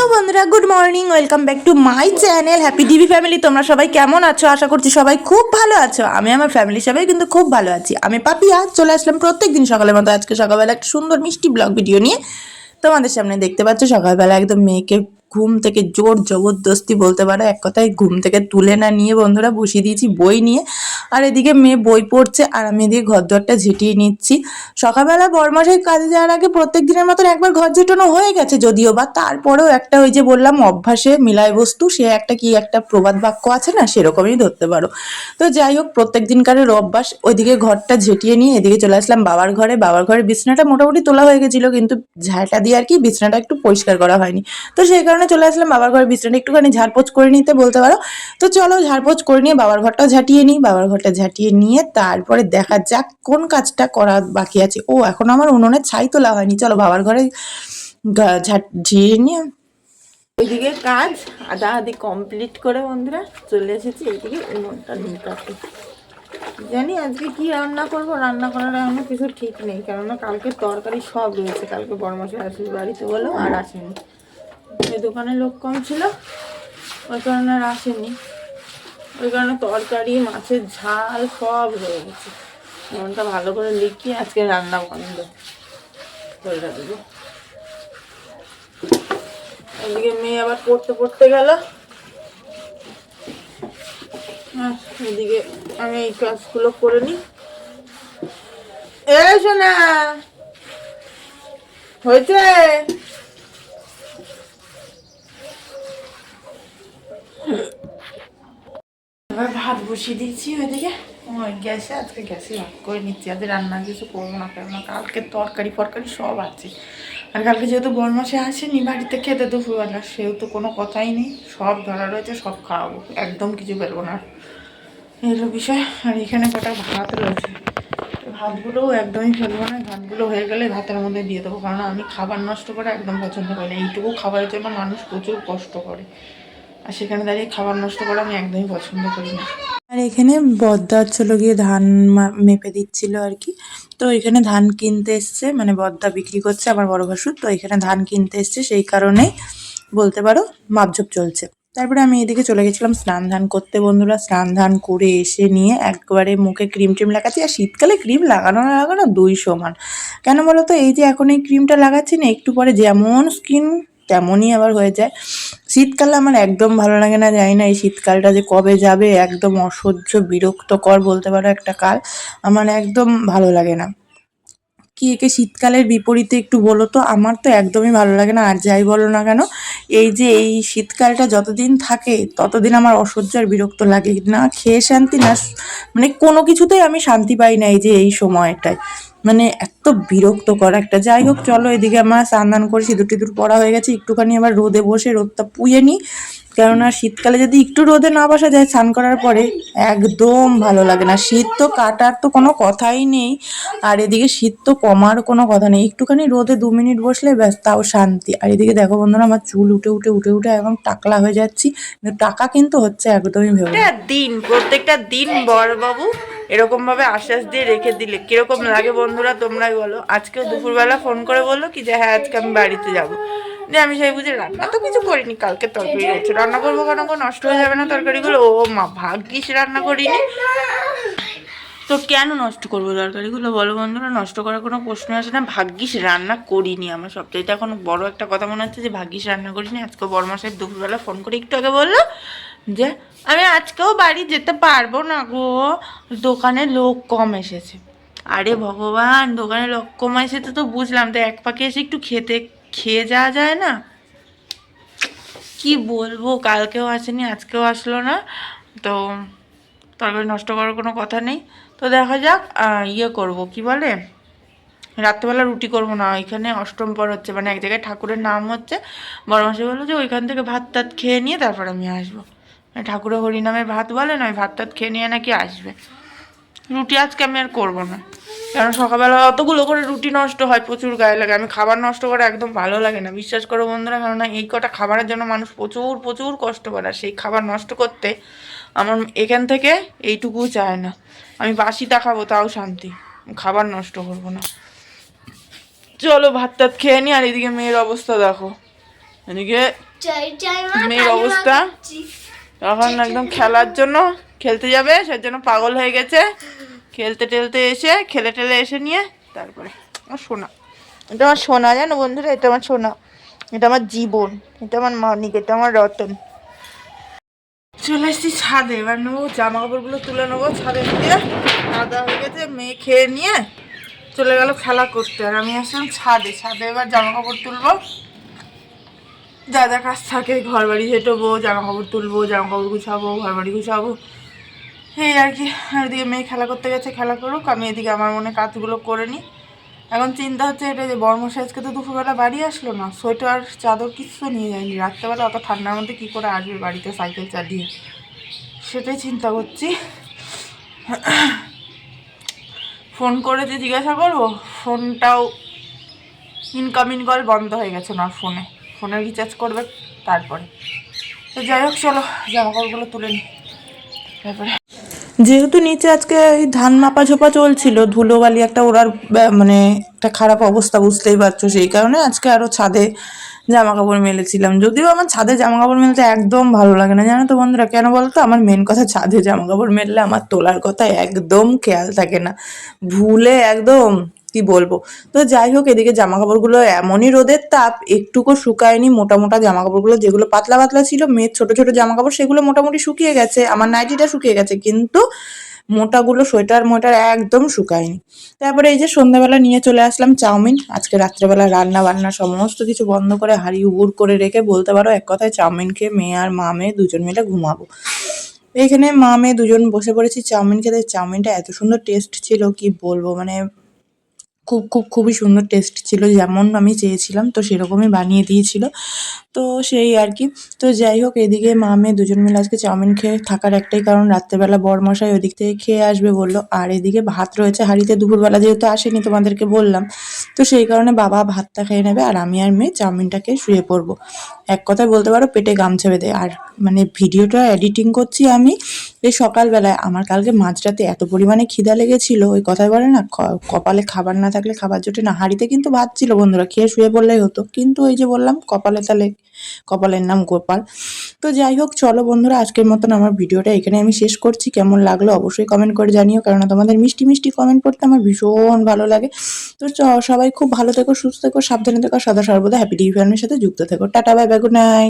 Hello বন্ধুরা good morning welcome back to my channel happy TV family তোমরা সবাই কেমন আছো? আশা করছি সবাই খুব ভালো আছো। আমি আমার ফ্যামিলি সবাই কিন্তু খুব ভালো আছি। আমি পাপিয়া, চলে আসলাম প্রত্যেক দিন সকালের মতো। আজকে সকালবেলা একটা সুন্দর মিষ্টি ব্লগ ভিডিও নিয়ে। তোমাদের সামনে দেখতে পাচ্ছ, সকালবেলা একদম মেয়েকে ঘুম থেকে জোর জবরদস্তি বলতে পারো, এক কথায় ঘুম থেকে তুলে না নিয়ে বন্ধুরা বসিয়ে দিয়েছি বই নিয়ে। আর এদিকে মেয়ে বই পড়ছে আর আমি এদিকে ঘর দরটা ঝেঁটিয়ে নিচ্ছি। সকালবেলা বরমাসের কাজে যাওয়ার আগে প্রত্যেক দিনের মতন একবার ঘর ঝেটানো হয়ে গেছে যদিও বা, তারপরেও একটা ওই যে বললাম অভ্যাসে মিলায় বস্তু, সে একটা কি একটা প্রবাদ বাক্য আছে না, সেরকমই ধরতে পারো। তো যাই হোক, প্রত্যেক দিনকারের অভ্যাস, ওইদিকে ঘরটা ঝেঁটিয়ে নিয়ে এদিকে চলে আসলাম বাবার ঘরে। বাবার ঘরে বিছনাটা মোটামুটি তোলা হয়ে গেছিল, কিন্তু ঝাঁটা দিয়ে আর কি বিছনাটা একটু পরিষ্কার করা হয়নি। তো সেই কারণে চলে আসলাম, বাবার ঘরে বিছনাটা একটুখানি ঝাড়পোছ করে নিতে বলতে পারো। তো চলো ঝাড়পোছ করে নিয়ে বাবার ঘরটাও ঝাঁটিয়ে নিই, বাবার ঘরটা ঝাঁটিয়ে নিয়ে তারপরে দেখা যাক কোন কাজটা করা বাকি আছে। ও এখন আমার উনুনে ছাই তোলা হয়নি, চলো বাবার ঘরে ঝাঁটিয়ে নিয়ে। ওইদিকে কাজ, আধা আদি কমপ্লিট করে বন্ধুরা চলে এসেছি, এইদিকে উনুনটা নিতে জানি আজকে কি রান্না করব, রান্না করার এখনও কিছু ঠিক নেই, কেননা কালকে তরকারি সব রয়েছে, কালকে বড়মাসে আসলে বাড়িতে বলেও আর আসেনি। দোকানে লোক কম ছিল, ওই কারণে আর আসেনি। ওই কারণে তরকারি, মাছের ঝাল সব হয়ে গেছে। মনটা ভালো করে লিখি, আজকে রান্না বন্ধ। করে দেবো এদিকে মেয়ে আবার পড়তে পড়তে গেল। এদিকে আমি এই কাজগুলো করে নিই। এ শোনা হয়েছে এবার ভাত বসিয়ে দিয়েছি ওইদিকে। ওই গ্যাসে আজকে গ্যাসে ভাত করে নিচ্ছি। আজকে রান্না কিছু করব না, কেননা কালকে তরকারি, ফরকারি সব আছে। আর কালকে যেহেতু বরমাসে আসেনি বাড়িতে, খেতে তো দুপুরবেলা সেহেতু কোনো কথাই নেই। সব ধরা রয়েছে, সব খাওয়াবো, একদম কিছু বেরবো না। এই হলো বিষয়। আর এখানে কটা ভাত রয়েছে। ভাতগুলোও একদমই ফেলব না, ভাতগুলো হয়ে গেলে ভাতের মধ্যে দিয়ে দেবো কারণ আমি খাবার নষ্ট করে একদম পছন্দ করি না। এইটুকু খাবারের জন্য মানুষ প্রচুর কষ্ট করে। আর সেখানে দাঁড়িয়ে খাবার নষ্ট করা আমি একদমই পছন্দ করি না। আর এখানে বদ্দা হচ্ছিল গিয়ে ধান মেপে দিচ্ছিল আর কি। তো এখানে ধান কিনতে এসছে মানে বদ্দা বিক্রি করছে আমার বড় ভাসুর। তো এখানে ধান কিনতে এসছে, সেই কারণেই বলতে পারো মাপঝোপ চলছে। তারপরে আমি এদিকে চলে গেছিলাম স্নান ধান করতে। বন্ধুরা, স্নান ধান করে এসে নিয়ে একবারে মুখে ক্রিম ট্রিম লাগাচ্ছি। আর শীতকালে ক্রিম লাগানো না লাগানো দুই সমান। কেন বলো তো, এই যে এখন এই ক্রিমটা লাগাচ্ছি না, একটু পরে যেমন স্কিন তেমনই আবার হয়ে যায়। শীতকালে আমার একদম ভালো লাগে না, জানি না এই শীতকালটা যে কবে যাবে, একদম অসহ্য, বিরক্তকর বলতে পারো একটা কাল, আমার একদম ভালো লাগে না। কি একে শীতকালের বিপরীতে একটু বলো তো, আমার তো একদমই ভালো লাগে না, আর যাই বলো না কেন, এই যে এই শীতকালটা যতদিন থাকে, ততদিন আমার অসহ্য আর বিরক্ত লাগে না, খেয়ে শান্তি না মানে কোনো কিছুতেই আমি শান্তি পাই না এই যে এই সময়টায়। মানে এত বিরক্তকর একটা। যাই হোক, চলো এদিকে আমার স্নান করে সিঁদুর টিঁদুর পড়া হয়ে গেছে। একটুখানি আবার রোদে বসে রোদটা পুয়ে নিই কেননা শীতকালে যদি একটু রোদে না বসা যায় স্নান করার পরে একদম ভালো লাগে না। শীত তো কাটার তো কোনো কথাই নেই। আর এদিকে শীত তো কমার কোনো কথা নেই। একটুখানি রোদে দু মিনিট বসলে ব্যাস, তাও শান্তি। আর এদিকে দেখো বন্ধুরা, আমার চুল উঠে উঠে উঠে উঠে একদম টাকলা হয়ে যাচ্ছি। কিন্তু টাকা কিন্তু হচ্ছে একদমই ভেবে দিন, প্রত্যেকটা দিন বড়বাবু এরকম ভাবে আশ্বাস দিয়ে রেখে দিলে কীরকম লাগে বন্ধুরা তোমরাই বলো। আজকেও দুপুরবেলা ফোন করে বলল কি যে হ্যাঁ আজকে আমি বাড়িতে যাব। আমি সেই বুঝে রান্না তো কিছু করিনি, কালকে তরকারি রয়েছে রান্না করব কেন? নষ্ট হয়ে যাবে না তরকারিগুলো। ও মা, ভাগ্যিস রান্না করিনি। তো কেন নষ্ট করব তরকারিগুলো? বলো বন্ধুরা, নষ্ট করার কোনো প্রশ্ন আসে না। ভাগ্যিস রান্না করিনি আমার সবচাইতে এখন বড় একটা কথা মনে হচ্ছে যে, ভাগ্যিস রান্না করিনি। আজকে বর্মা সাহেব দুপুরবেলা ফোন করে একটু আগে বলল যে, আমি আজকেও বাড়ি যেতে পারব না গো। দোকানে লোক কম এসেছে। আরে ভগবান, দোকানে লোক কম এসেছে তো বুঝলাম। তো এক পাকে এসে একটু খেতে খেয়ে যাওয়া যায় না? কি বলব, কালকেও আসেনি, আজকেও আসলো না। তো তরকারি নষ্ট করার কোনো কথা নেই। তো দেখা যাক ইয়ে করব, কি বলে? রাত্রেবেলা রুটি করব না ওইখানে অষ্টম পর হচ্ছে মানে এক জায়গায় ঠাকুরের নাম হচ্ছে। বড় মাসে বলল যে, ওইখান থেকে ভাত টাত খেয়ে নিয়ে তারপর আমি আসব। মানে ঠাকুরের হরিনামে ভাত বলে না, ওই ভাত টাত খেয়ে নিয়ে নাকি আসবে। রুটি আজকে আমি আর করব না। কারণ সকালবেলা অতগুলো করে রুটি নষ্ট হয় প্রচুর গায়ে লাগে। আমি খাবার নষ্ট করা একদম ভালো লাগে না। বিশ্বাস করো বন্ধুরা কেননা এই কটা খাবারের জন্য মানুষ প্রচুর প্রচুর কষ্ট করে আর সেই খাবার নষ্ট করতে আমার এখান থেকে এইটুকু চায় না। আমি বাসিটা খাব তাও শান্তি। খাবার নষ্ট করব না। চলো ভাত টাত খেয়ে নি আর এদিকে মেয়ের অবস্থা দেখো। এদিকে মেয়ের অবস্থা? তখন একদম খেলার জন্য খেলতে যাবে সেই জন্য পাগল হয়ে গেছে। খেলতে টেলতে এসে খেলে টেলে এসে নিয়ে তারপরে আমার সোনা। এটা আমার সোনা জানো বন্ধুরা? এটা আমার সোনা। এটা আমার জীবন। এটা আমার মানিক এটা আমার রতন। চলে এসেছি ছাদে। এবার নেব জামা কাপড়গুলো তুলে নেব ছাদে দিয়ে আদা হয়ে গেছে মেয়ে খেয়ে নিয়ে চলে গেল খেলা করতে। আর আমি আসলাম ছাদে। ছাদে এবার জামা কাপড় তুলবো। যা যা কাজ থাকে ঘর বাড়ি হেঁটোবো জামা কাপড় তুলবো জামা কাপড় গুছাবো ঘর বাড়ি গুছাবো। এই আর কি, এদিকে মেয়ে খেলা করতে গেছে, খেলা করুক, আমি এদিকে আমার মনে কাজগুলো করে নিই। এখন চিন্তা হচ্ছে এটা যে বর্মশা আজকে তো দুপুরবেলা বাড়ি আসলো না, সোয়েটার, চাদর কিচ্ছু নিয়ে যায়নি। রাত্রেবেলা অত ঠান্ডার মধ্যে কী করে আসবে বাড়িতে সাইকেল চালিয়ে? সেটাই চিন্তা করছি। ফোন করে যে জিজ্ঞাসা করব, ফোনটাও ইনকামিং কল বন্ধ হয়ে গেছে ওনার ফোনে। ফোনে রিচার্জ করবে তারপরে। তো যাই হোক, চলো জামা কাপড়গুলো তুলে নিই। তারপরে যেহেতু নিচে আজকে ওই ধান মাপা ঝোপা চলছিল, ধুলোবালি একটা ওরার মানে একটা খারাপ অবস্থা বুঝতেই পারছ সেই কারণে আজকে আরও ছাদে জামা কাপড় মেলেছিলাম। যদিও আমার ছাদে জামা কাপড় মেলতে একদম ভালো লাগে না, জানো তো বন্ধুরা? কেন বলতো? আমার মেন কথা ছাদে জামা কাপড় মেললে আমার তোলার কথা একদম খেয়াল থাকে না। ভুলে একদম কি বলব? তো যাই হোক, এদিকে জামা কাপড়গুলো এমনই রোদের তাপ, একটুকু শুকায়নি মোটা মোটা জামা কাপড়গুলো যেগুলো পাতলা পাতলা ছিল, মেয়ের ছোট ছোট জামা কাপড় সেগুলো মোটামুটি শুকিয়ে গেছে, আমার নাইটিটা শুকিয়ে গেছে, কিন্তু মোটাগুলো সোয়েটার মোটার একদম শুকায়নি। তারপরে এই যে সন্ধ্যাবেলা নিয়ে চলে আসলাম চাউমিন, আজকে রাত্রেবেলা রান্না বান্না সমস্ত কিছু বন্ধ করে হাড়ি উবুর করে রেখে বলতে পারো এক কথায় চাউমিন খেয়ে মেয়ে আর মা মেয়ে দুজন মিলে ঘুমাবো। এইখানে মা মেয়ে দুজন বসে পড়েছি চাউমিন খেতে, চাউমিনটা এত সুন্দর টেস্ট ছিল, কি বলব? মানে খুব খুব, খুবই সুন্দর টেস্ট ছিল, যেমন আমি চেয়েছিলাম, তো সেরকমই বানিয়ে দিয়েছিল। তো সেই আর কি। তো যাই হোক, এদিকে মা, মেয়ে দুজন মিলে আজকে চাউমিন খেয়ে থাকার একটাই কারণ, রাত্রেবেলা বরমশাই ওদিক থেকে খেয়ে আসবে বলল। আর এদিকে ভাত রয়েছে হাঁড়িতে, দুপুরবেলা যেহেতু আসেনি তোমাদেরকে বললাম। তো সেই কারণে বাবা ভাতটা খেয়ে নেবে আর আমি আর মেয়ে চাউমিনটাকে শুয়ে পড়ব। এক কথায় বলতে পারো, পেটে গামছা বেঁধে। আর মানে ভিডিওটা এডিটিং করছি আমি এই সকালবেলায়। আমার কালকে মাঝরাতে এত পরিমাণে খিদা লেগেছিল, ওই কথায় বলে না কপালে খাবার না থাকলে খাবার জোটে না। হাঁড়িতে কিন্তু ভাত ছিল বন্ধুরা, খেয়ে শুয়ে পড়লেই হতো। কিন্তু ওই যে বললাম, কপালে তাহলে কপালের নাম গোপাল। তো যাই হোক, চলো বন্ধুরা, আজকের মতন আমার ভিডিওটা এখানে আমি শেষ করছি। কেমন লাগল অবশ্যই কমেন্ট করে জানিও কারণ তোমাদের মিষ্টি মিষ্টি কমেন্ট করতে আমার ভীষণ ভালো লাগে। তো সবাই খুব ভালো থেকো, সুস্থ থেকো, সাবধানে থেকো, সদা সর্বদা হ্যাপি ফ্যামিলির সাথে যুক্ত থেকো। Tata bye bye good night